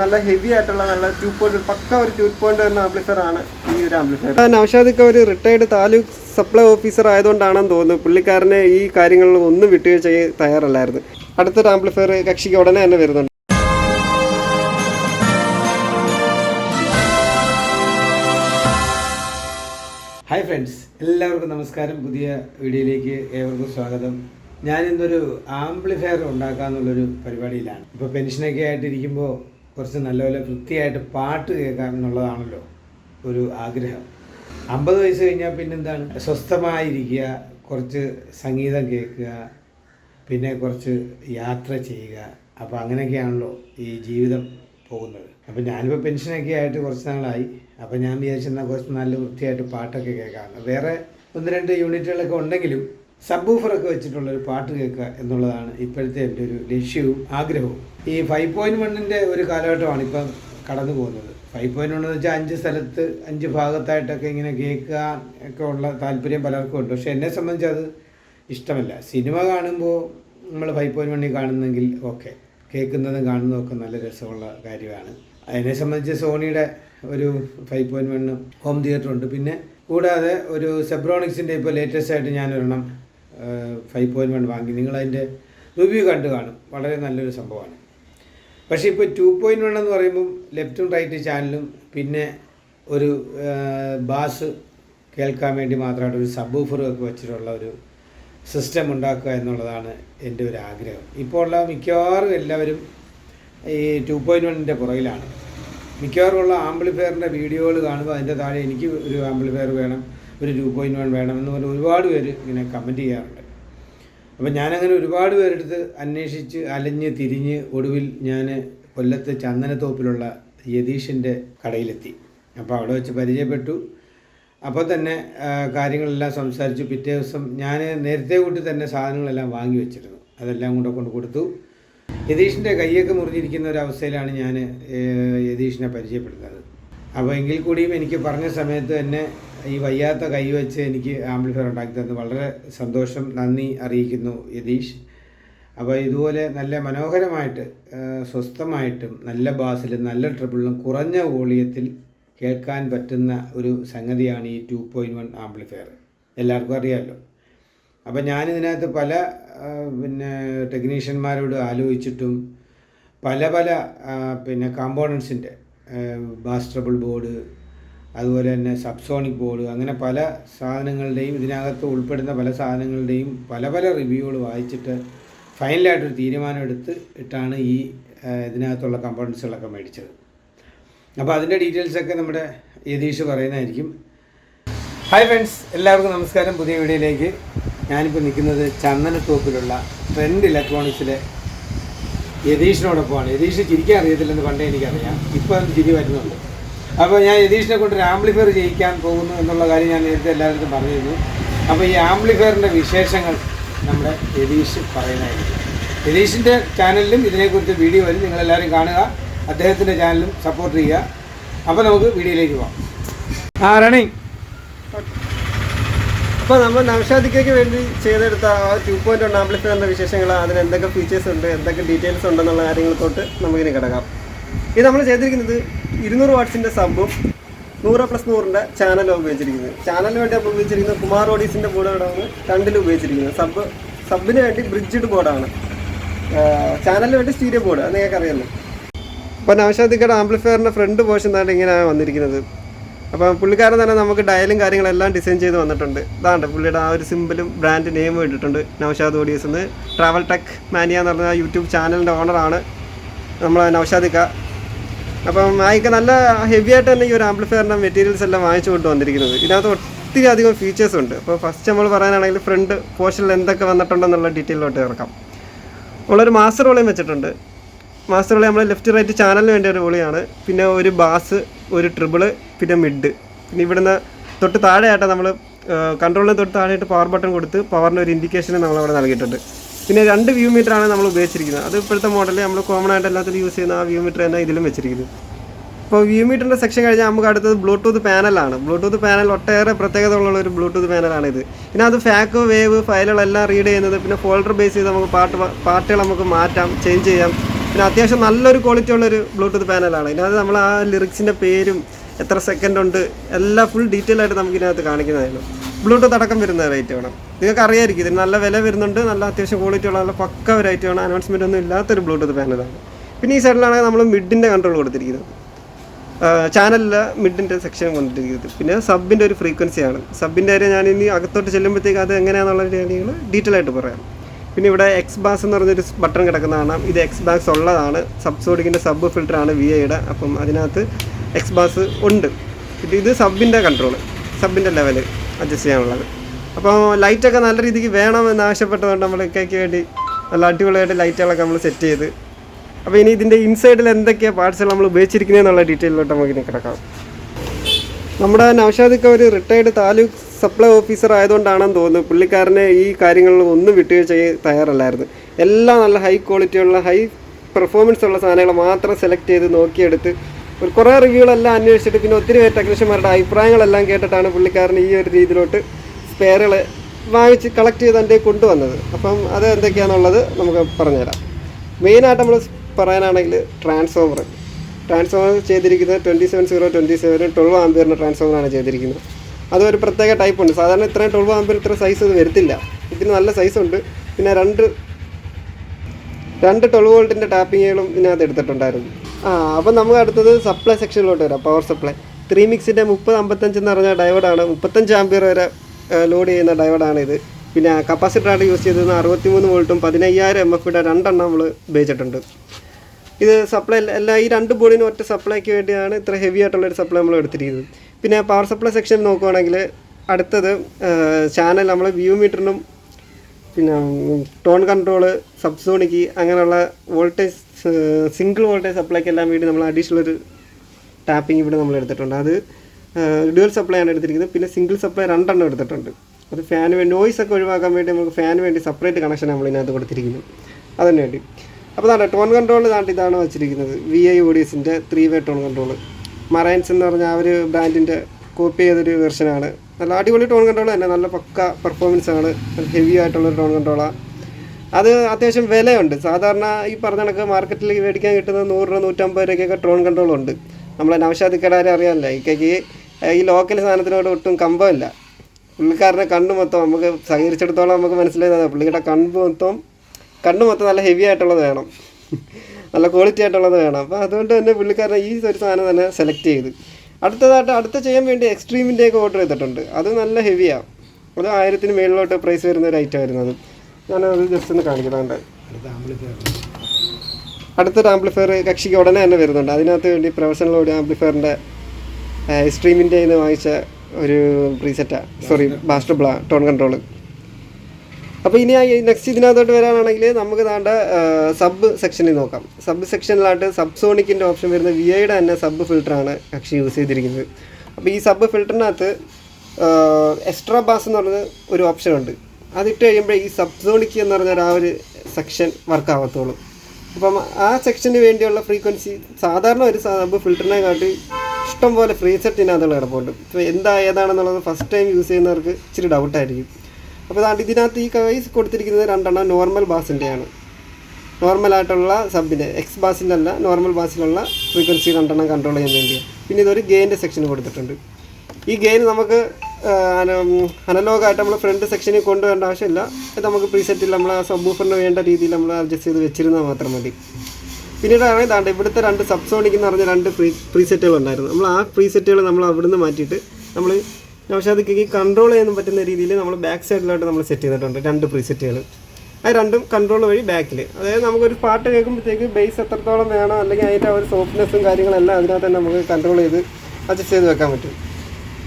നല്ല ഹെവി ആയിട്ടുള്ള നല്ല ടു പോയിന്റ് പക്ക ഒരു ടു പോയിന്റ് വരുന്ന ആംപ്ലിഫയർ ആണ് ഈ ഒരു ആംപ്ലിഫയർ നൌഷാദിക്ക് ഒരു റിട്ടയർഡ് താലൂക്ക് സപ്ലൈ ഓഫീസർ ആയതുകൊണ്ടാണെന്ന് തോന്നുന്നു. പുള്ളിക്കാരനെ ഈ കാര്യങ്ങളിൽ ഒന്നും വിട്ടുവീഴ്ച തയ്യാറല്ലായിരുന്നു. അടുത്തൊരു ആംപ്ലിഫയർ കക്ഷിക്ക് ഉടനെ തന്നെ വരുന്നുണ്ട്. ഹായ് ഫ്രണ്ട്സ് എല്ലാവർക്കും നമസ്കാരം. പുതിയ വീഡിയോയിലേക്ക് ഏവർക്കും സ്വാഗതം. ഞാൻ ഇന്നൊരു ആംപ്ലിഫയർ ഉണ്ടാക്കാന്നുള്ളൊരു പരിപാടിയിലാണ്. ഇപ്പോൾ പെൻഷനൊക്കെ ആയിട്ടിരിക്കുമ്പോൾ കുറച്ച് നല്ലപോലെ വൃത്തിയായിട്ട് പാട്ട് കേൾക്കാം എന്നുള്ളതാണല്ലോ ഒരു ആഗ്രഹം. അമ്പത് വയസ്സ് കഴിഞ്ഞാൽ പിന്നെന്താണ്? സ്വസ്ഥമായിരിക്കുക കുറച്ച് സംഗീതം കേൾക്കുക പിന്നെ കുറച്ച് യാത്ര ചെയ്യുക. അപ്പോൾ അങ്ങനെയൊക്കെയാണല്ലോ ഈ ജീവിതം പോകുന്നത്. അപ്പോൾ ഞാനിപ്പോൾ പെൻഷനൊക്കെ ആയിട്ട് കുറച്ച് നാളായി. അപ്പോൾ ഞാൻ വിചാരിച്ചെന്നാൽ കുറച്ച് നല്ല വൃത്തിയായിട്ട് പാട്ടൊക്കെ കേൾക്കാം. വേറെ ഒന്ന് രണ്ട് യൂണിറ്റുകളൊക്കെ ഉണ്ടെങ്കിലും സബ് വെച്ചിട്ടുള്ളൊരു പാട്ട് കേൾക്കുക എന്നുള്ളതാണ് ഇപ്പോഴത്തെ എന്റെ ഒരു ലക്ഷ്യവും ആഗ്രഹവും. ഈ ഫൈവ് പോയിന്റ് വണ്ണിന്റെ ഒരു കാലഘട്ടമാണ് ഇപ്പം കടന്നു പോകുന്നത്. ഫൈവ് പോയിന്റ് വൺ എന്ന് വെച്ചാൽ അഞ്ച് സ്ഥലത്ത് അഞ്ച് ഭാഗത്തായിട്ടൊക്കെ ഇങ്ങനെ കേൾക്കുക ഒക്കെ ഉള്ള താല്പര്യം പലർക്കും ഉണ്ട്. പക്ഷെ എന്നെ സംബന്ധിച്ച് അത് ഇഷ്ടമല്ല. സിനിമ കാണുമ്പോൾ നമ്മൾ ഫൈവ് പോയിന്റ് വണ്ണിൽ കാണുന്നെങ്കിൽ ഓക്കെ കേൾക്കുന്നതും കാണുന്നതും ഒക്കെ നല്ല രസമുള്ള കാര്യമാണ്. അതിനെ സംബന്ധിച്ച് സോണിയുടെ ഒരു five point one home theatre ഉണ്ട്. പിന്നെ കൂടാതെ ഒരു സെബ്രോണിക്സിന്റെ ഇപ്പോൾ ലേറ്റസ്റ്റ് ആയിട്ട് ഞാനൊരെണ്ണം ഫൈവ് പോയിന്റ് വൺ വാങ്ങി. നിങ്ങളതിന്റെ റിവ്യൂ കണ്ടു കാണും. വളരെ നല്ലൊരു സംഭവമാണ്. പക്ഷേ ഇപ്പോൾ ടു പോയിന്റ് വൺ എന്ന് പറയുമ്പം ലെഫ്റ്റും റൈറ്റ് ചാനലും പിന്നെ ഒരു ബാസ് കേൾക്കാൻ വേണ്ടി മാത്രമായിട്ട് ഒരു സബ് ഒക്കെ വെച്ചിട്ടുള്ള ഒരു സിസ്റ്റം ഉണ്ടാക്കുക എന്നുള്ളതാണ് എന്റെ ഒരു ആഗ്രഹം. ഇപ്പോൾ ഉള്ള മിക്കവാറും എല്ലാവരും ഈ ടു പോയിന്റ് വണ്ണിന്റെ പുറകിലാണ്. മിക്കവാറും ഉള്ള ആംപ്ലിഫയറിന്റെ വീഡിയോകൾ കാണുമ്പോൾ അതിന്റെ താഴെ എനിക്ക് ഒരു ആംപ്ലിഫയർ വേണം ഒരു ടു പോയിന്റ് വൺ വേണം എന്ന് പറഞ്ഞ് ഒരുപാട് പേര് ഇങ്ങനെ കമന്റ് ചെയ്യാറുണ്ട്. അപ്പം ഞാനങ്ങനെ ഒരുപാട് പേരെടുത്ത് അന്വേഷിച്ച് അലഞ്ഞ് തിരിഞ്ഞ് ഒടുവിൽ ഞാൻ കൊല്ലത്ത് ചന്ദനത്തോപ്പിലുള്ള യതീഷിന്റെ കടയിലെത്തി. അപ്പോൾ അവിടെ വെച്ച് പരിചയപ്പെട്ടു. അപ്പോൾ തന്നെ കാര്യങ്ങളെല്ലാം സംസാരിച്ചു. പിറ്റേ ദിവസം ഞാൻ നേരത്തെ കൂട്ടി തന്നെ സാധനങ്ങളെല്ലാം വാങ്ങി വെച്ചിരുന്നു. അതെല്ലാം കൂടെ കൊണ്ട് കൊടുത്തു. യതീഷിന്റെ കൈയൊക്കെ മുറിഞ്ഞിരിക്കുന്ന ഒരു അവസ്ഥയിലാണ് ഞാൻ യതീഷിനെ പരിചയപ്പെടുന്നത്. അപ്പോൾ എങ്കിൽ കൂടിയും എനിക്ക് പറഞ്ഞ സമയത്ത് തന്നെ ഈ വയ്യാത്ത കൈ വെച്ച് എനിക്ക് ആംബ്ലിഫയർ ഉണ്ടാക്കി തന്നത് വളരെ സന്തോഷം നന്ദി അറിയിക്കുന്നു യതീഷ്. അപ്പോൾ ഇതുപോലെ നല്ല മനോഹരമായിട്ട് സ്വസ്ഥമായിട്ടും നല്ല ബാസിലും നല്ല ട്രിപ്പിളിലും കുറഞ്ഞ വോളിയത്തിൽ കേൾക്കാൻ പറ്റുന്ന ഒരു സംഗതിയാണ് ഈ ടു പോയിന്റ് വൺ ആംപ്ലിഫയർ എല്ലാവർക്കും അറിയാമല്ലോ അപ്പോൾ ഞാനിതിനകത്ത് പല പിന്നെ ടെക്നീഷ്യന്മാരോട് ആലോചിച്ചിട്ടും പല പല പിന്നെ കോമ്പോണൻസിന്റെ ബാസ് ട്രബിൾ ബോർഡ് അതുപോലെ തന്നെ സബ്സോണിക് ബോർഡ് അങ്ങനെ പല സാധനങ്ങളുടെയും ഇതിനകത്ത് ഉൾപ്പെടുന്ന പല സാധനങ്ങളുടെയും പല പല റിവ്യൂകൾ വായിച്ചിട്ട് ഫൈനലായിട്ടൊരു തീരുമാനം എടുത്ത് ഇട്ടാണ് ഈ ഇതിനകത്തുള്ള കമ്പോണൻസുകളൊക്കെ മേടിച്ചത്. അപ്പോൾ അതിന്റെ ഡീറ്റെയിൽസൊക്കെ നമ്മുടെ യതീഷ് പറയുന്നതായിരിക്കും. ഹായ് ഫ്രണ്ട്സ് എല്ലാവർക്കും നമസ്കാരം. പുതിയ വീഡിയോയിലേക്ക് ഞാനിപ്പോൾ നിൽക്കുന്നത് ചന്ദനത്തോപ്പിലുള്ള ട്രെൻഡ് ഇലക്ട്രോണിക്സിലെ യതീഷിനോടൊപ്പമാണ്. യതീഷ് ചിരിക്കാൻ അറിയത്തില്ലെന്ന് പണ്ടേ എനിക്കറിയാം. ഇപ്പം അത് ചിരി വരുന്നുണ്ട്. അപ്പോൾ ഞാൻ യതീഷിനെ കൊണ്ട് ഒരു ആംപ്ലിഫയർ ചെയ്യിക്കാൻ പോകുന്നു എന്നുള്ള കാര്യം ഞാൻ നേരത്തെ എല്ലാവരും പറഞ്ഞിരുന്നു. അപ്പോൾ ഈ ആംപ്ലിഫയറിന്റെ വിശേഷങ്ങൾ നമ്മുടെ യതീഷ് പറയുന്നതായിരിക്കും. യതീഷിന്റെ ചാനലിലും ഇതിനെക്കുറിച്ച് വീഡിയോ വരും. നിങ്ങളെല്ലാവരും കാണുക. അദ്ദേഹത്തിന്റെ ചാനലും സപ്പോർട്ട് ചെയ്യുക. അപ്പോൾ നമുക്ക് വീഡിയോയിലേക്ക് പോകാം. ആ അപ്പോൾ നമ്മൾ നൗഷാദിക്കയ്ക്ക് വേണ്ടി ചെയ്തെടുത്ത ആ ടു പോയിന്റ് വൺ ആംപ്ലിഫയറിന്റെ വിശേഷങ്ങൾ അതിന് എന്തൊക്കെ ഫീച്ചേഴ്സ് ഉണ്ട് എന്തൊക്കെ ഡീറ്റെയിൽസ് ഉണ്ടെന്നുള്ള കാര്യങ്ങൾ തൊട്ട് നമുക്കിനി കിടക്കാം. ഇത് നമ്മൾ ചെയ്തിരിക്കുന്നത് ഇരുന്നൂറ് വാട്ട്സിന്റെ സബും നൂറ് പ്ലസ് നൂറിന്റെ ചാനലും ഉപയോഗിച്ചിരിക്കുന്നത്. ചാനലിന് വേണ്ടി നമ്മൾ ഉപയോഗിച്ചിരിക്കുന്നത് കുമാർ ഓഡീസിന്റെ ബോർഡാണ് രണ്ടിലും ഉപയോഗിച്ചിരിക്കുന്നത്. സബ് സബിന് വേണ്ടി ബ്രിഡ്ജഡ് ബോർഡാണ് ചാനലിന് വേണ്ടി സ്റ്റീരിയോ ബോർഡ് അത് നിങ്ങൾക്കറിയാമല്ലോ അപ്പോൾ നവശാദിക്കയുടെ ആംപ്ലിഫയറിന്റെ ഫ്രണ്ട് പോർഷൻ തന്നെ ഇങ്ങനെയാണ് വന്നിരിക്കുന്നത്. അപ്പോൾ പുള്ളിക്കാരൻ തന്നെ നമുക്ക് ഡയലും കാര്യങ്ങളെല്ലാം ഡിസൈൻ ചെയ്ത് വന്നിട്ടുണ്ട്. ഇതാണ്ട് പുള്ളിയുടെ ആ ഒരു സിമ്പിളും ബ്രാൻഡ് നെയിമും ഇട്ടിട്ടുണ്ട് നൗഷാദ് ഓഡിയസ് എന്ന് ട്രാവൽ ടെക് മാനിയ എന്ന് പറഞ്ഞ യൂട്യൂബ് ചാനലിന്റെ ഓണറാണ് നമ്മളെ നൗഷാദിക്ക അപ്പം ആയിക്ക നല്ല ഹെവി ആയിട്ട് തന്നെ ഈ ഒരു ആംപ്ലിഫയറിന്റെ മെറ്റീരിയൽസ് എല്ലാം വാങ്ങിച്ചു കൊണ്ട് വന്നിരിക്കുന്നത്. ഇതിനകത്ത് ഒത്തിരി അധികം ഫീച്ചേഴ്സ് ഉണ്ട്. അപ്പോൾ ഫസ്റ്റ് നമ്മൾ പറയാനാണെങ്കിൽ ഫ്രണ്ട് പോർഷനിൽ എന്തൊക്കെ വന്നിട്ടുണ്ടെന്നുള്ള ഡീറ്റെയിലോട്ട് ഇറക്കാം. നമ്മളൊരു മാസ്റ്റർ വോളിയം വെച്ചിട്ടുണ്ട്. മാസ്റ്റർ വോളിയം നമ്മൾ ലെഫ്റ്റ് റൈറ്റ് ചാനലിന് വേണ്ടി ഒരു വോളിയാണ് പിന്നെ ഒരു ബാസ് ഒരു ട്രിബിൾ പിന്നെ മിഡ് പിന്നെ ഇവിടുന്ന് തൊട്ട് താഴെയായിട്ട് നമ്മൾ കൺട്രോളിന് തൊട്ട് താഴെയായിട്ട് പവർ ബട്ടൺ കൊടുത്ത് പവറിന്റെ ഒരു ഇൻഡിക്കേഷൻ നമ്മൾ നമ്മളവിടെ നൽകിയിട്ടുണ്ട്. പിന്നെ രണ്ട് വ്യൂ മീറ്ററാണ് നമ്മൾ ഉപയോഗിച്ചിരിക്കുന്നത്. അത് ഇപ്പോഴത്തെ മോഡലിൽ നമ്മൾ കോമൺ ആയിട്ട് എല്ലാത്തിലും യൂസ് ചെയ്യുന്ന ആ വ്യൂ മീറ്റർ തന്നെ ഇതിലും വെച്ചിരിക്കുന്നത് ഇപ്പോൾ വ്യൂ മീറ്ററിന്റെ സെക്ഷൻ കഴിഞ്ഞാൽ നമുക്ക് അടുത്തത് ബ്ലൂടൂത്ത് പാനലാണ് ബ്ലൂടൂത്ത് പാനൽ ഒട്ടേറെ പ്രത്യേകത ഉള്ള ഒരു ബ്ലൂടൂത്ത് പാനലാണ് ഇത് പിന്നെ അത് ഫാക്ക് വേവ് ഫയലുകളെല്ലാം റീഡ് ചെയ്യുന്നത് പിന്നെ ഫോൾഡർ ബേസ് ചെയ്ത് നമുക്ക് പാട്ട് പാട്ടുകൾ നമുക്ക് മാറ്റാം ചേഞ്ച് ചെയ്യാം. പിന്നെ അത്യാവശ്യം നല്ലൊരു ക്വാളിറ്റി ഉള്ളൊരു ബ്ലൂടൂത്ത് പാനലാണ് ഇതിനകത്ത് നമ്മൾ ആ ലിറിക്സിന്റെ പേരും എത്ര സെക്കൻഡ് ഉണ്ട്? എല്ലാം ഫുൾ ഡീറ്റെയിൽ ആയിട്ട് നമുക്ക് ഇതിനകത്ത് കാണിക്കുന്നതായിരുന്നു. ബ്ലൂടൂത്ത് അടക്കം വരുന്ന റേറ്റ് വേണം. നിങ്ങൾക്ക് അറിയായിരിക്കും ഇതിന് നല്ല വില വരുന്നുണ്ട് നല്ല അത്യാവശ്യം ക്വാളിറ്റി ഉള്ള നല്ല പക്ക ഒരു ഐറ്റം ആണ് അനൗൺസ്മെന്റ് ഒന്നും ഇല്ലാത്തൊരു ബ്ലൂടൂത്ത് പാനലാണ് പിന്നെ ഈ സൈഡിലാണെങ്കിൽ നമ്മൾ മിഡിന്റെ കൺട്രോൾ കൊടുത്തിരിക്കുന്നത്. ചാനലിൽ മിഡിന്റെ സെക്ഷൻ കൊണ്ടിരിക്കുന്നത്. പിന്നെ സബിന്റെ ഒരു ഫ്രീക്വൻസിയാണ് സബിന്റെ കാര്യം ഞാൻ ഇനി അകത്തോട്ട് ചെല്ലുമ്പോഴത്തേക്ക് അത് എങ്ങനെയാണെന്നുള്ള കാര്യങ്ങൾ ഡീറ്റെയിൽ ആയിട്ട് പറയാം. പിന്നെ ഇവിടെ എക്സ് ബാസ് എന്ന് പറഞ്ഞൊരു ബട്ടൺ കിടക്കുന്നതാണ് ഇത് എക്സ് ബാസ് ഉള്ളതാണ്. സബ്സോഡിക്കിന്റെ സബ് ഫിൽറ്ററാണ് വി ഐയുടെ അപ്പം അതിനകത്ത് എക്സ് ബാസ് ഉണ്ട്. പിന്നെ ഇത് സബിന്റെ കൺട്രോൾ സബിന്റെ ലെവൽ അഡ്ജസ്റ്റ് ചെയ്യാനുള്ളത്. അപ്പോൾ ലൈറ്റൊക്കെ നല്ല രീതിക്ക് വേണമെന്ന് ആവശ്യപ്പെട്ടതുകൊണ്ട് നമ്മൾ ഇക്കയ്ക്ക് വേണ്ടി നല്ല അടിപൊളിയായിട്ട് ലൈറ്റുകളൊക്കെ നമ്മൾ സെറ്റ് ചെയ്ത്. അപ്പോൾ ഇനി ഇതിന്റെ ഇൻസൈഡിൽ എന്തൊക്കെയാണ് പാർട്സുകൾ നമ്മൾ ഉപയോഗിച്ചിരിക്കുന്നത് എന്നുള്ള ഡീറ്റെയിലോട്ട് നമുക്ക് ഇനി കിടക്കാം. നമ്മുടെ നൗഷാദിക്ക ഒരു റിട്ടയർഡ് താലൂക്ക് സപ്ലൈ ഓഫീസർ ആയതുകൊണ്ടാണെന്ന് തോന്നുന്നു. പുള്ളിക്കാരനെ ഈ കാര്യങ്ങളിൽ ഒന്നും വിട്ടുവീഴ്ച തയ്യാറല്ലായിരുന്നു. എല്ലാം നല്ല ഹൈ ക്വാളിറ്റിയുള്ള ഹൈ പെർഫോമൻസ് ഉള്ള സാധനങ്ങൾ മാത്രം സെലക്ട് ചെയ്ത് നോക്കിയെടുത്ത് ഒരു കുറേ റിവ്യൂകളെല്ലാം അന്വേഷിച്ചിട്ട് പിന്നെ ഒത്തിരി ടെക്നീഷ്യന്മാരുടെ അഭിപ്രായങ്ങളെല്ലാം കേട്ടിട്ടാണ് പുള്ളിക്കാരൻ ഈ ഒരു രീതിയിലോട്ട് സ്പെയറുകൾ വാങ്ങിച്ച് കളക്ട് ചെയ്ത് എന്റെ കൊണ്ടുവന്നത്. അപ്പം അത് എന്തൊക്കെയാണെന്നുള്ളത് നമുക്ക് പറഞ്ഞുതരാം. മെയിനായിട്ട് നമ്മൾ പറയാനാണെങ്കിൽ ട്രാൻസ്ഫോമർ ട്രാൻസ്ഫോമർ ചെയ്തിരിക്കുന്നത് twenty seven zero twenty seven twelve ആംബിയറിന്റെ ട്രാൻസ്ഫോമറാണ് ചെയ്തിരിക്കുന്നത്. അതൊരു പ്രത്യേക ടൈപ്പ് ഉണ്ട്. സാധാരണ ഇത്രയും ട്വൽവ് ആംബിയർ ഇത്ര സൈസ് ഇത് വരത്തില്ല. ഇതിന് നല്ല സൈസ് ഉണ്ട്. പിന്നെ രണ്ട് രണ്ട് ട്വൽവ് വോൾട്ടിന്റെ ടാപ്പിങ്ങുകളും ഇതിനകത്ത് എടുത്തിട്ടുണ്ടായിരുന്നു. ആ അപ്പം നമുക്ക് അടുത്തത് സപ്ലൈ സെക്ഷനിലോട്ട് വരാം പവർ സപ്ലൈ ത്രീ മിക്സിന്റെ മുപ്പത് അമ്പത്തഞ്ച് എന്ന് പറഞ്ഞ ഡയോഡാണ് മുപ്പത്തഞ്ച് ആംബിയർ വരെ ലോഡ് ചെയ്യുന്ന ഡയോഡാണ് ഇത്. പിന്നെ കപ്പാസിറ്ററായിട്ട് യൂസ് ചെയ്തത് അറുപത്തിമൂന്ന് വോൾട്ടും പതിനയ്യായിരം എം എഫിയുടെ രണ്ടെണ്ണം നമ്മൾ ഉപയോഗിച്ചിട്ടുണ്ട്. ഇത് സപ്ലൈ എല്ലാ ഈ രണ്ട് ബോർഡിനും ഒറ്റ സപ്ലൈക്ക് വേണ്ടിയാണ് ഇത്ര ഹെവി ആയിട്ടുള്ള ഒരു സപ്ലൈ നമ്മൾ എടുത്തിരിക്കുന്നത്. പിന്നെ പവർ സപ്ലൈ സെക്ഷൻ നോക്കുവാണെങ്കിൽ അടുത്തത് ചാനൽ നമ്മൾ വ്യൂ മീറ്ററിനും പിന്നെ ടോൺ കൺട്രോൾ സബ്സോണിക്ക് അങ്ങനെയുള്ള വോൾട്ടേജ് സിംഗിൾ വോൾട്ടേജ് സപ്ലൈക്ക് എല്ലാം വേണ്ടി നമ്മൾ അഡീഷണൽ ഒരു ടാപ്പിംഗ് ഇവിടെ നമ്മൾ എടുത്തിട്ടുണ്ട്. അത് ഡ്യുവൽ സപ്ലൈ ആണ് എടുത്തിരിക്കുന്നത്. പിന്നെ സിംഗിൾ സപ്ലൈ രണ്ടെണ്ണം എടുത്തിട്ടുണ്ട്. അത് ഫാന് വേണ്ടി നോയ്സ് ഒക്കെ ഒഴിവാക്കാൻ വേണ്ടി നമുക്ക് ഫാന് വേണ്ടി സെപ്പറേറ്റ് കണക്ഷൻ നമ്മൾ ഇതിനകത്ത് കൊടുത്തിരിക്കുന്നത് അതിന് വേണ്ടി. അപ്പോൾ അതാണ് ടോൺ കൺട്രോൾ ഇതാണ്ട് ഇതാണ് വെച്ചിരിക്കുന്നത്. വി ഐ ഓഡിയസിന്റെ ത്രീ വേ ടോൺ കൺട്രോൾ മറൈൻസ് എന്ന് പറഞ്ഞ ആ ഒരു ബ്രാൻഡിന്റെ കോപ്പി ചെയ്തൊരു വെർഷനാണ് നല്ല അടിപൊളി ടോൺ കൺട്രോൾ തന്നെ. നല്ല പക്ക പെർഫോമൻസ് ആണ്. ഹെവി ആയിട്ടുള്ളൊരു ടോൺ കൺട്രോളാണ് അത് അത്യാവശ്യം വിലയുണ്ട്. സാധാരണ ഈ പറഞ്ഞ കണക്ക് മാർക്കറ്റിൽ മേടിക്കാൻ കിട്ടുന്ന നൂറ് രൂപ നൂറ്റമ്പത് രൂപയ്ക്കൊക്കെ ട്രോൺ കൺട്രോൾ ഉണ്ട്. നമ്മളെ നവശാദിക്കടാരെ അറിയാമല്ലോ ഇക്കയ്ക്ക് ഈ ലോക്കൽ സാധനത്തിനോട് ഒട്ടും കമ്പമില്ല. പുള്ളിക്കാരനെ കണ്ണ് മൊത്തം നമുക്ക് സഹകരിച്ചിടത്തോളം നമുക്ക് മനസ്സിലായതാണ് പുള്ളിയുടെ കണ്ണ് മൊത്തം കണ്ണ് മൊത്തം നല്ല ഹെവി ആയിട്ടുള്ളത് വേണം. നല്ല ക്വാളിറ്റി ആയിട്ടുള്ളത് വേണം. അപ്പോൾ അതുകൊണ്ട് തന്നെ പുള്ളിക്കാരൻ ഈ ഒരു സാധനം തന്നെ സെലക്ട് ചെയ്ത്. അടുത്തതായിട്ട് അടുത്ത ചെയ്യാൻ വേണ്ടി എക്സ്ട്രീമിന്റെയൊക്കെ ഓർഡർ ചെയ്തിട്ടുണ്ട്. അത് നല്ല ഹെവിയാണ് അത് ആയിരത്തിന് മേളിലോട്ട് പ്രൈസ് വരുന്ന ഒരു ഐറ്റം ആയിരുന്നു അത്. ഞാനത് ജസ്റ്റ് ഒന്ന് കാണിക്കുന്നുണ്ട് അടുത്ത ആംപ്ലിഫയർ അടുത്തൊരു ആംപ്ലിഫയർ കക്ഷിക്ക് ഉടനെ തന്നെ വരുന്നുണ്ട്. അതിനകത്ത് വേണ്ടി പ്രൊഫഷണൽ ഓഡിയോ ആംപ്ലിഫയറിന്റെ സ്ട്രീമിന്റെ നിന്ന് വാങ്ങിച്ച ഒരു പ്രീസെറ്റാണ് സോറി ബാസ്റ്റർ ബ്ലാ ടോൺ കൺട്രോൾ അപ്പോൾ ഇനി നെക്സ്റ്റ് ഇതിനകത്തോട്ട് വരാനാണെങ്കിൽ നമുക്ക് താണ്ട സബ് സെക്ഷനിൽ നോക്കാം. സബ് സെക്ഷനിലായിട്ട് സബ് സോണിക്കിന്റെ ഓപ്ഷൻ വരുന്ന വി ഐയുടെ തന്നെ സബ് ഫിൽറ്ററാണ് കക്ഷി യൂസ് ചെയ്തിരിക്കുന്നത്. അപ്പോൾ ഈ സബ് ഫിൽറ്ററിനകത്ത് എക്സ്ട്രാ ബാസ് എന്ന് പറഞ്ഞ ഒരു ഓപ്ഷൻ ഉണ്ട്. അതിട്ട് കഴിയുമ്പോൾ ഈ സബ് സോണിക്ക് എന്ന് പറഞ്ഞ ആ ഒരു സെക്ഷൻ വർക്ക് ആവത്തുള്ളൂ. അപ്പം ആ സെക്ഷന് വേണ്ടിയുള്ള ഫ്രീക്വൻസി സാധാരണ ഒരു സബ് ഫിൽറ്ററിനെ കാട്ടി ഇഷ്ടം പോലെ ഫ്രീ സെറ്റിനകത്തുള്ള കിടപ്പുണ്ട്. ഇപ്പോൾ എന്താ ഏതാണെന്നുള്ളത് ഫസ്റ്റ് ടൈം യൂസ് ചെയ്യുന്നവർക്ക് ഇച്ചിരി ഡൗട്ടായിരിക്കും അപ്പോൾ അതാണ്ട് ഇതിനകത്ത് ഈ കൈസ് കൊടുത്തിരിക്കുന്നത് രണ്ടെണ്ണം നോർമൽ ബാസിന്റെയാണ് നോർമലായിട്ടുള്ള സബിന്റെ എക്സ് ബാസിന്റെ അല്ല നോർമൽ ബാസിലുള്ള ഫ്രീക്വൻസി രണ്ടെണ്ണം കൺട്രോൾ ചെയ്യാൻ വേണ്ടിയാണ്. പിന്നെ ഇതൊരു ഗെയിന്റെ സെക്ഷൻ കൊടുത്തിട്ടുണ്ട്. ഈ ഗെയിൻ നമുക്ക് അനലോഗായിട്ട് നമ്മൾ ഫ്രണ്ട് സെക്ഷനിൽ കൊണ്ടുവരേണ്ട ആവശ്യമില്ല. ഇത് നമുക്ക് പ്രീസെറ്റിൽ നമ്മൾ ആ സബ്ബൂഫറിന് വേണ്ട രീതിയിൽ നമ്മൾ അഡ്ജസ്റ്റ് ചെയ്ത് വെച്ചിരുന്നാൽ മാത്രം മതി. പിന്നീട് ഇതാണ്ട് ഇവിടുത്തെ രണ്ട് സബ്സോണിക് എന്ന് പറഞ്ഞ രണ്ട് പ്രീ പ്രീസെറ്റുകൾ ഉണ്ടായിരുന്നു നമ്മൾ ആ പ്രീസെറ്റുകൾ നമ്മൾ അവിടുന്ന് മാറ്റിയിട്ട് നമ്മൾ നൗഷാദിക്ക് കൺട്രോൾ ചെയ്യാൻ പറ്റുന്ന രീതിയിൽ നമ്മൾ ബാക്ക് സൈഡിലോട്ട് നമ്മൾ സെറ്റ് ചെയ്തിട്ടുണ്ട് രണ്ട് പ്രീസെറ്റുകൾ അത് രണ്ടും കൺട്രോൾ വഴി ബാക്കിൽ അതായത് നമുക്കൊരു പാട്ട് കേൾക്കുമ്പോഴത്തേക്ക് ബേസ് എത്രത്തോളം വേണം അല്ലെങ്കിൽ അതിന്റെ ഒരു സോഫ്റ്റ്നെസ്സും കാര്യങ്ങളെല്ലാം അതിനകത്ത് തന്നെ നമുക്ക് കൺട്രോൾ ചെയ്ത് അഡ്ജസ്റ്റ് ചെയ്ത് വെക്കാൻ പറ്റും.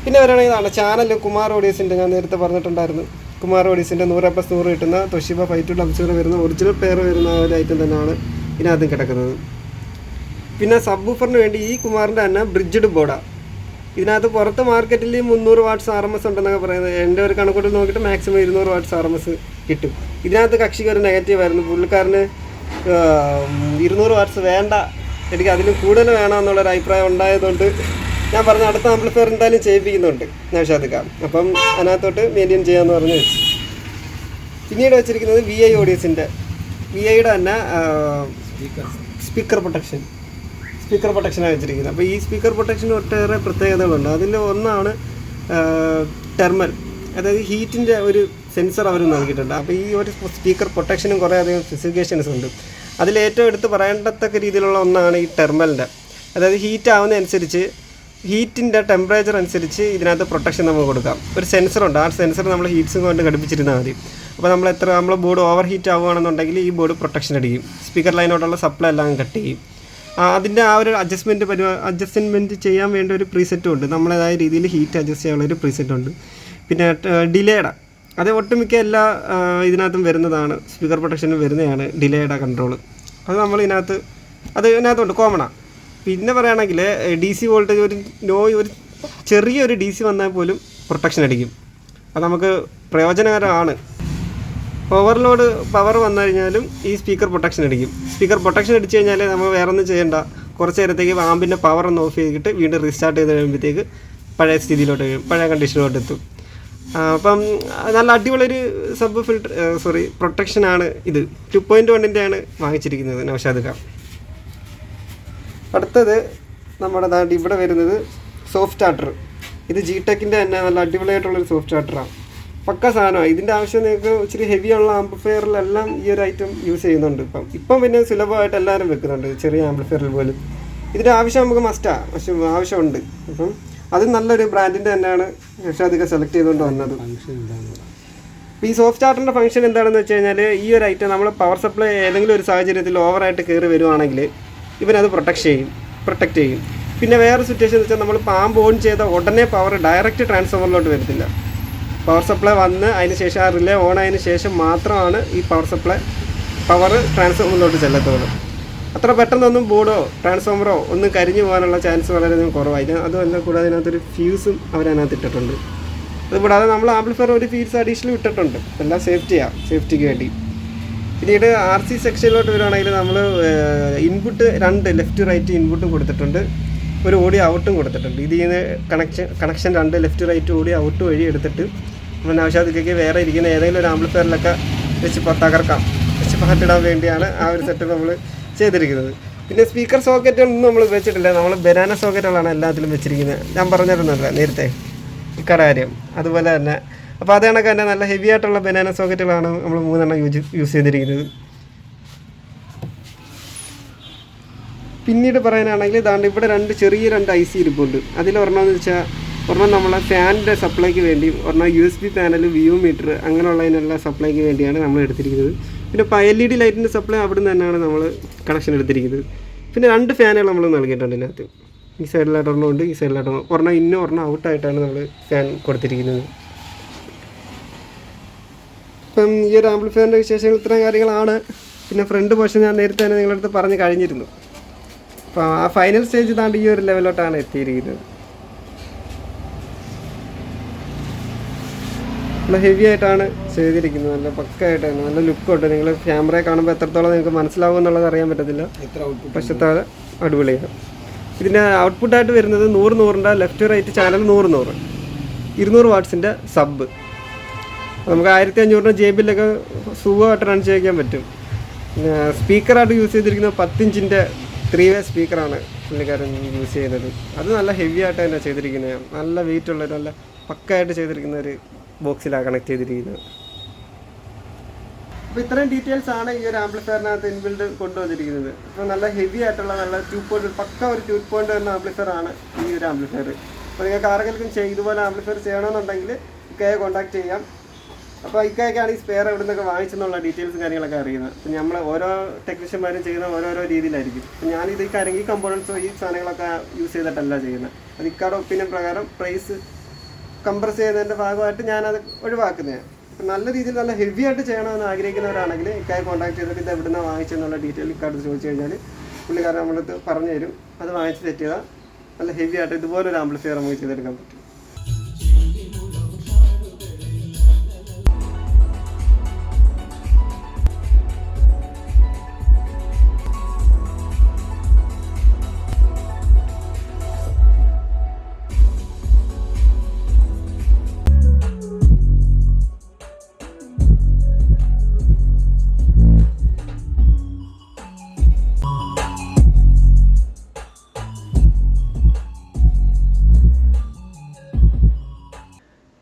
പിന്നെ വരാണെങ്കിൽ ചാനൽ കുമാർ ഓഡിയസിന്റെ ഞാൻ നേരത്തെ പറഞ്ഞിട്ടുണ്ടായിരുന്നു. കുമാർ ഓഡിയസിന്റെ നൂറ് പ്ലസ് നൂറ് കിട്ടുന്ന തൊഷിബ ഫൈവ് ടു വരുന്ന ഒറിജിനൽ പെയർ വരുന്ന ഒരു ഐറ്റം തന്നെയാണ് ഇതിനകത്തും കിടക്കുന്നത്. പിന്നെ സബ് ഊഫറിന് വേണ്ടി ഈ കുമാറിന്റെ തന്നെ ബ്രിഡ്ജഡ് ബോർഡാണ് ഇതിനകത്ത് പുറത്ത് മാർക്കറ്റിൽ മുന്നൂറ് വാട്ട്സ് ആർ എം എസ് ഉണ്ടെന്നൊക്കെ പറയുന്നത്. എന്റെ ഒരു കണക്കൂട്ടിൽ നോക്കിയിട്ട് മാക്സിമം ഇരുന്നൂറ് വാട്ട്സ് ആർ എം എസ് കിട്ടും. ഇതിനകത്ത് കക്ഷിക്ക് ഒരു നെഗറ്റീവ് ആയിരുന്നു. പുള്ളിക്കാരന് ഇരുന്നൂറ് വാട്ട്സ് വേണ്ട. എനിക്ക് അതിലും കൂടുതൽ വേണമെന്നുള്ളൊരു അഭിപ്രായം ഉണ്ടായതുകൊണ്ട് ഞാൻ പറഞ്ഞ അടുത്ത ആംപ്ലിഫയർ എന്തായാലും ചെയ്യിപ്പിക്കുന്നുണ്ട്. നൗഷാദിക്ക അപ്പം അതിനകത്തോട്ട് മെയിന്റെയിൻ ചെയ്യാമെന്ന് പറഞ്ഞ് വെച്ചു. പിന്നീട് വെച്ചിരിക്കുന്നത് വി ഐ ഓഡിയൻസിന്റെ വി ഐയുടെ തന്നെ സ്പീക്കർ സ്പീക്കർ പ്രൊട്ടക്ഷൻ സ്പീക്കർ പ്രൊട്ടക്ഷനാണ് വെച്ചിരിക്കുന്നത്. അപ്പോൾ ഈ സ്പീക്കർ പ്രൊട്ടക്ഷൻ ഒട്ടേറെ പ്രത്യേകതകളുണ്ട്. അതിൽ ഒന്നാണ് ടെർമൽ അതായത് ഹീറ്റിന്റെ ഒരു സെൻസർ അവർ നൽകിയിട്ടുണ്ട്. അപ്പോൾ ഈ ഒരു സ്പീക്കർ പ്രൊട്ടക്ഷനും കുറേ അധികം സ്പെസിഫിക്കേഷൻസ് ഉണ്ട്. അതിൽ ഏറ്റവും എടുത്ത് പറയേണ്ടത്തക്ക രീതിയിലുള്ള ഒന്നാണ് ഈ ടെർമലിന്റെ അതായത് ഹീറ്റ് ആവുന്നതനുസരിച്ച് ഹീറ്റിന്റെ ടെമ്പറേച്ചർ അനുസരിച്ച് ഇതിനകത്ത് പ്രൊട്ടക്ഷൻ നമുക്ക് കൊടുക്കാം. ഒരു സെൻസർ ഉണ്ട്. ആ സെൻസർ നമ്മൾ ഹീറ്റ്സും കൊണ്ട് ഘടിപ്പിച്ചിരുന്നാൽ മതി. അപ്പോൾ നമ്മൾ എത്ര നമ്മൾ ബോർഡ് ഓവർ ഹീറ്റ് ആവുകയാണെന്നുണ്ടെങ്കിൽ ഈ ബോർഡ് പ്രൊട്ടക്ഷൻ അടിക്കും. സ്പീക്കർ ലൈനോട്ടുള്ള സപ്ലൈ എല്ലാം കട്ട് ചെയ്യും. അതിന്റെ ആ ഒരു അഡ്ജസ്റ്റ്മെന്റ് പരിപാ അഡ്ജസ്റ്റ്മെന്റ് ചെയ്യാൻ വേണ്ട ഒരു പ്രീസെറ്റും ഉണ്ട്. നമ്മളേതായ രീതിയിൽ ഹീറ്റ് അഡ്ജസ്റ്റ് ചെയ്യാനുള്ള ഒരു പ്രീസെറ്റ് ഉണ്ട്. പിന്നെ ഡിലേയുടെ അത് ഒട്ടുമിക്ക എല്ലാ ഇതിനകത്തും വരുന്നതാണ്. സ്പീക്കർ പ്രൊട്ടക്ഷനും വരുന്നതാണ് ഡിലേയുടെ കൺട്രോൾ അത് നമ്മൾ ഇതിനകത്ത് അത് ഇതിനകത്തുണ്ട്. കോമണാണ് പിന്നെ പറയുകയാണെങ്കിൽ ഡി സി വോൾട്ടേജ് ഒരു നോ ഒരു ചെറിയൊരു ഡി സി വന്നാൽ പോലും പ്രൊട്ടക്ഷൻ അടിക്കും. അത് നമുക്ക് പ്രയോജനകരമാണ്. ഓവർലോഡ് പവർ വന്നു കഴിഞ്ഞാലും ഈ സ്പീക്കർ പ്രൊട്ടക്ഷൻ അടിക്കും. സ്പീക്കർ പ്രൊട്ടക്ഷൻ അടിച്ചു കഴിഞ്ഞാൽ നമ്മൾ വേറെ ഒന്നും ചെയ്യേണ്ട. കുറച്ച് നേരത്തേക്ക് ആമ്പിന്റെ പവർ ഒന്ന് ഓഫ് ചെയ്തിട്ട് വീണ്ടും റീസ്റ്റാർട്ട് ചെയ്ത് കഴിയുമ്പോഴത്തേക്ക് പഴയ സ്ഥിതിയിലോട്ട് പഴയ കണ്ടീഷനിലോട്ട് എത്തും. അപ്പം നല്ല അടിപൊളിയൊരു സബ് ഫിൽട്ടർ സോറി പ്രൊട്ടക്ഷനാണ് ഇത്. ടു പോയിന്റ് വണ്ണിന്റെയാണ് വാങ്ങിച്ചിരിക്കുന്നത് നൗഷാദ് ഖാൻ. അടുത്തത് നമ്മുടെ നാട്ടിൽ ഇവിടെ വരുന്നത് സോഫ്റ്റ് സ്റ്റാർട്ടർ ഇത് ജി ടെക്കിന്റെ തന്നെ നല്ല അടിപൊളിയായിട്ടുള്ളൊരു സോഫ്റ്റ് സ്റ്റാർട്ടറാണ് പക്ക സാധനമാണ്. ഇതിന്റെ ആവശ്യം നിങ്ങൾക്ക് ഇച്ചിരി ഹെവി ഉള്ള ആംപ്ലിഫയറിലെല്ലാം ഈ ഒരു ഐറ്റം യൂസ് ചെയ്യുന്നുണ്ട് ഇപ്പം. ഇപ്പം പിന്നെ സുലഭമായിട്ട് എല്ലാവരും വെക്കുന്നുണ്ട്. ചെറിയ ആംപ്ലിഫയറിൽ പോലും. ഇതിന്റെ ആവശ്യം നമുക്ക് മസ്റ്റാണ് പക്ഷെ ആവശ്യമുണ്ട്. അപ്പം അത് നല്ലൊരു ബ്രാൻഡിന്റെ തന്നെയാണ് യക്ഷാധിക സെലക്ട് ചെയ്തുകൊണ്ട് വന്നത്. ഈ സോഫ്റ്റ് ചാർട്ടറിന്റെ ഫംഗ്ഷൻ എന്താണെന്ന് വെച്ച് കഴിഞ്ഞാൽ ഈ ഒരു ഐറ്റം നമ്മൾ പവർ സപ്ലൈ ഏതെങ്കിലും ഒരു സാഹചര്യത്തിൽ ഓവറായിട്ട് കയറി വരുവാണെങ്കിൽ ഇവനത് പ്രൊട്ടക്ട് ചെയ്യും പ്രൊട്ടക്റ്റ് ചെയ്യും. പിന്നെ വേറെ സിറ്റുവേഷൻ എന്ന് വെച്ചാൽ നമ്മൾ പാമ്പ് ഓൺ ചെയ്ത ഉടനെ പവർ ഡയറക്റ്റ് ട്രാൻസ്ഫോമറിലോട്ട് വരത്തില്ല പവർ സപ്ലൈ വന്ന് അതിന് ശേഷം ആ റിലേ ഓൺ ആയതിന് ശേഷം മാത്രമാണ് ഈ പവർ സപ്ലൈ പവർ ട്രാൻസ്ഫോമറിലോട്ട് ചെല്ലത്തുള്ളൂ. അത്ര പെട്ടെന്നൊന്നും ബോർഡോ ട്രാൻസ്ഫോമറോ ഒന്നും കരിഞ്ഞു പോകാനുള്ള ചാൻസ് വളരെയധികം കുറവായി അതുമല്ല കൂടാതെ അതിനകത്തൊരു ഫ്യൂസും അവരതിനകത്ത് ഇട്ടിട്ടുണ്ട്. അതുകൂടാതെ നമ്മൾ ആംപ്ലിഫയർ ഒരു ഫീൽസ് അഡീഷണൽ ഇട്ടിട്ടുണ്ട്. എല്ലാം സേഫ്റ്റിയാണ് സേഫ്റ്റിക്ക് വേണ്ടി. പിന്നീട് ആർ സി സെക്ഷനിലോട്ട് വരുവാണെങ്കിൽ നമ്മൾ ഇൻപുട്ട് രണ്ട് ലെഫ്റ്റ് റൈറ്റ് ഇൻപുട്ടും കൊടുത്തിട്ടുണ്ട്. ഒരു ഓഡിയോ ഔട്ടും കൊടുത്തിട്ടുണ്ട്. ഇതിൽ നിന്ന് കണക്ഷൻ കണക്ഷൻ രണ്ട് ലെഫ്റ്റ് റൈറ്റ് ഓടി ഔട്ട് വഴി എടുത്തിട്ട് നമ്മൾ ആവശ്യത്തിലേക്ക് വേറെ ഇരിക്കുന്ന ഏതെങ്കിലും ഒരു ആംപ്ലിഫയറിലൊക്കെ വെച്ച് തകർക്കാം. വെച്ച് പാട്ടിടാൻ വേണ്ടിയാണ് ആ ഒരു സെറ്റപ്പ് നമ്മൾ ചെയ്തിരിക്കുന്നത്. പിന്നെ സ്പീക്കർ സോക്കറ്റുകളൊന്നും നമ്മൾ വെച്ചിട്ടില്ല നമ്മൾ ബനാന സോക്കറ്റുകളാണ് എല്ലാത്തിലും വെച്ചിരിക്കുന്നത്. ഞാൻ പറഞ്ഞിരുന്നല്ലോ നേരത്തെ. ഇക്കാര്യം അതുപോലെ തന്നെ അപ്പോൾ അത് കണക്ക് തന്നെ നല്ല ഹെവി ആയിട്ടുള്ള ബനാന സോക്കറ്റുകളാണ് നമ്മൾ മൂന്നെണ്ണം യൂസ് യൂസ് ചെയ്തിരിക്കുന്നത്. പിന്നീട് പറയാനാണെങ്കിൽ ഇതാണ്ട് ഇവിടെ രണ്ട് ചെറിയ രണ്ട് ഐ സി ഇരിപ്പുണ്ട്. അതിലൊരെണ്ണമെന്ന് വെച്ചാൽ ഒരെണ്ണം നമ്മളെ ഫാനിന്റെ സപ്ലൈക്ക് വേണ്ടി ഒരെണ്ണം U S B panel VU meter അങ്ങനെയുള്ളതിനുള്ള സപ്ലൈക്ക് വേണ്ടിയാണ് നമ്മൾ എടുത്തിരിക്കുന്നത്. പിന്നെ എൽ ഇ ഡി ലൈറ്റിന്റെ സപ്ലൈ അവിടെ നിന്ന് തന്നെയാണ് നമ്മൾ കണക്ഷൻ എടുത്തിരിക്കുന്നത്. പിന്നെ രണ്ട് ഫാനുകൾ നമ്മൾ നൽകിയിട്ടുണ്ട് ഇതിനകത്ത്. ഈ സൈഡിലായിട്ട് ഒരെണ്ണം ഉണ്ട് ഈ സൈഡിലായിട്ട് ഒരെണ്ണം ഇന്നും ഒരെണ്ണം ഔട്ടായിട്ടാണ് നമ്മൾ ഫാൻ കൊടുത്തിരിക്കുന്നത്. ഇപ്പം ഈ ഒരു ആംപ്ലിഫയറിന്റെ വിശേഷങ്ങൾ ഇത്രയും കാര്യങ്ങളാണ്. പിന്നെ ഫ്രണ്ട് പോർഷൻ ഞാൻ നേരത്തെ തന്നെ നിങ്ങളുടെ അടുത്ത് പറഞ്ഞ് കഴിഞ്ഞിരുന്നു. അപ്പോൾ ആ ഫൈനൽ സ്റ്റേജ് താണ്ട് ഈ ഒരു ലെവലോട്ടാണ് എത്തിയിരിക്കുന്നത്. നല്ല ഹെവി ആയിട്ടാണ് ചെയ്തിരിക്കുന്നത്. നല്ല പക്കായിട്ട് നല്ല ലുക്കുണ്ട്. നിങ്ങൾ ക്യാമറ കാണുമ്പോൾ എത്രത്തോളം നിങ്ങൾക്ക് മനസ്സിലാവും എന്നുള്ളത് അറിയാൻ പറ്റത്തില്ല. പക്ഷേ അടിപൊളിയാണ്. ഇതിന്റെ ഔട്ട്പുട്ടായിട്ട് വരുന്നത് നൂറ് നൂറിന്റെ ലെഫ്റ്റ് റൈറ്റ് ചാനൽ നൂറ് നൂറ്. ഇരുന്നൂറ് വാട്ട്സിന്റെ സബ് നമുക്ക് ആയിരത്തി അഞ്ഞൂറിന് ജെ ബിയിലൊക്കെ സുഖമായിട്ട് റൺ ചെയ്യിക്കാൻ പറ്റും. സ്പീക്കറായിട്ട് യൂസ് ചെയ്തിരിക്കുന്ന പത്തിഞ്ചിന്റെ ത്രീ വേ സ്പീക്കറാണ് പുള്ളിക്കാരൻ യൂസ് ചെയ്യുന്നത് അത് നല്ല ഹെവി ആയിട്ട് തന്നെ ചെയ്തിരിക്കുന്നത് നല്ല വെയിറ്റ് ഉള്ള നല്ല പക്കായിട്ട് ചെയ്തിരിക്കുന്ന ഒരു ബോക്സിലാണ് കണക്ട് ചെയ്തിരിക്കുന്നത് അപ്പോൾ ഇത്രയും ഡീറ്റെയിൽസ് ആണ് ഈ ഒരു ആംപ്ലിഫയറിനകത്ത് ഇൻബിൽഡ് കൊണ്ടുവന്നിരിക്കുന്നത്. അപ്പോൾ നല്ല ഹെവി ആയിട്ടുള്ള നല്ല ടു പോയിന്റ് പക്ക ഒരു ടു പോയിന്റ് വരുന്ന ആംപ്ലിഫയർ ആണ് ഈ ഒരു ആംപ്ലിഫയർ അപ്പോൾ നിങ്ങൾക്ക് ആരെങ്കിലും ഇതുപോലെ ആംപ്ലിഫയർ ചെയ്യണമെന്നുണ്ടെങ്കിൽ കെ കോൺടാക്ട് ചെയ്യാം. അപ്പോൾ ഇക്കൊക്കെയാണ് ഈ സ്പെയർ എവിടെ നിന്നൊക്കെ വാങ്ങിച്ചെന്നുള്ള ഡീറ്റെയിൽസ് കാര്യങ്ങളൊക്കെ അറിയുന്നത്. അപ്പോൾ നമ്മൾ ഓരോ ടെക്നീഷ്യന്മാരും ചെയ്യുന്ന ഓരോരോ രീതിയിലായിരിക്കും. അപ്പോൾ ഞാനിത് ഈ കരങ്കി കമ്പോണൻസോ ഈ സാധനങ്ങളൊക്കെ യൂസ് ചെയ്തിട്ടല്ല ചെയ്യുന്നത്. അത് ഇക്കാട് ഒപ്പീനിയൻ പ്രകാരം പ്രൈസ് കംപ്രസ് ചെയ്യുന്നതിന്റെ ഭാഗമായിട്ട് ഞാനത് ഒഴിവാക്കുന്നത്. നല്ല രീതിയിൽ നല്ല ഹെവി ആയിട്ട് ചെയ്യണമെന്ന് ആഗ്രഹിക്കുന്നവരാണെങ്കിൽ ഇക്കായി കോൺടാക്ട് ചെയ്തിട്ട് ഇത് എവിടെ നിന്ന് വാങ്ങിച്ചെന്നുള്ള ഡീറ്റെയിൽ ഇക്കാട് ചോദിച്ചു കഴിഞ്ഞാൽ പുള്ളിക്കാരൻ നമ്മളടുത്ത് പറഞ്ഞു തരും അത് വാങ്ങിച്ച് തെറ്റിയതാണ് നല്ല ഹെവി ആയിട്ട് ഇതുപോലൊരു ആംപ്ലിഫയർ നമുക്ക് ചെയ്തെടുക്കാൻ പറ്റും.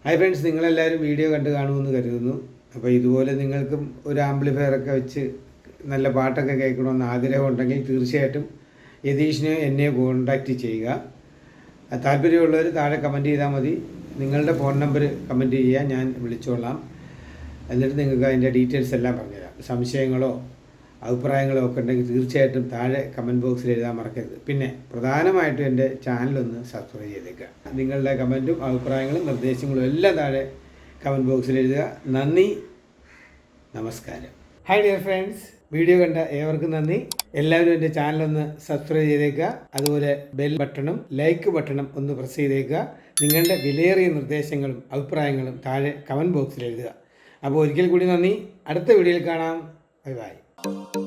ഹായ് ഫ്രണ്ട്സ് നിങ്ങളെല്ലാവരും വീഡിയോ കണ്ട് കാണുമെന്ന് കരുതുന്നു. അപ്പോൾ ഇതുപോലെ നിങ്ങൾക്കും ഒരു ആംപ്ലിഫയർ ഒക്കെ വെച്ച് നല്ല പാട്ടൊക്കെ കേൾക്കണമെന്ന് ആഗ്രഹമുണ്ടെങ്കിൽ തീർച്ചയായിട്ടും യതീഷിനെ എന്നെ കോൺടാക്റ്റ് ചെയ്യുക. താല്പര്യമുള്ളവർ താഴെ കമന്റ് ചെയ്താൽ മതി. നിങ്ങളുടെ ഫോൺ നമ്പർ കമന്റ് ചെയ്യുക. ഞാൻ വിളിച്ചോളാം. എന്നിട്ട് നിങ്ങൾക്ക് അതിന്റെ ഡീറ്റെയിൽസ് എല്ലാം പറഞ്ഞുതരാം. സംശയങ്ങളോ അഭിപ്രായങ്ങളോ ഒക്കെ ഉണ്ടെങ്കിൽ തീർച്ചയായിട്ടും താഴെ കമന്റ് ബോക്സിൽ എഴുതാൻ മറക്കരുത്. പിന്നെ പ്രധാനമായിട്ടും എന്റെ ചാനലൊന്ന് സബ്സ്ക്രൈബ് ചെയ്തേക്കുക. നിങ്ങളുടെ കമന്റും അഭിപ്രായങ്ങളും നിർദ്ദേശങ്ങളും എല്ലാം താഴെ കമന്റ് ബോക്സിൽ എഴുതുക. നന്ദി. നമസ്കാരം. ഹായ് ഡിയർ ഫ്രണ്ട്സ് വീഡിയോ കണ്ട ഏവർക്കും നന്ദി. എല്ലാവരും എന്റെ ചാനലൊന്ന് സബ്സ്ക്രൈബ് ചെയ്തേക്കുക. അതുപോലെ ബെൽ ബട്ടണും ലൈക്ക് ബട്ടണും ഒന്ന് പ്രസ് ചെയ്തേക്കുക. നിങ്ങളുടെ വിലയേറിയ നിർദ്ദേശങ്ങളും അഭിപ്രായങ്ങളും താഴെ കമന്റ് ബോക്സിൽ എഴുതുക. അപ്പോൾ ഒരിക്കൽ കൂടി നന്ദി. അടുത്ത വീഡിയോയിൽ കാണാം. Bye bye Música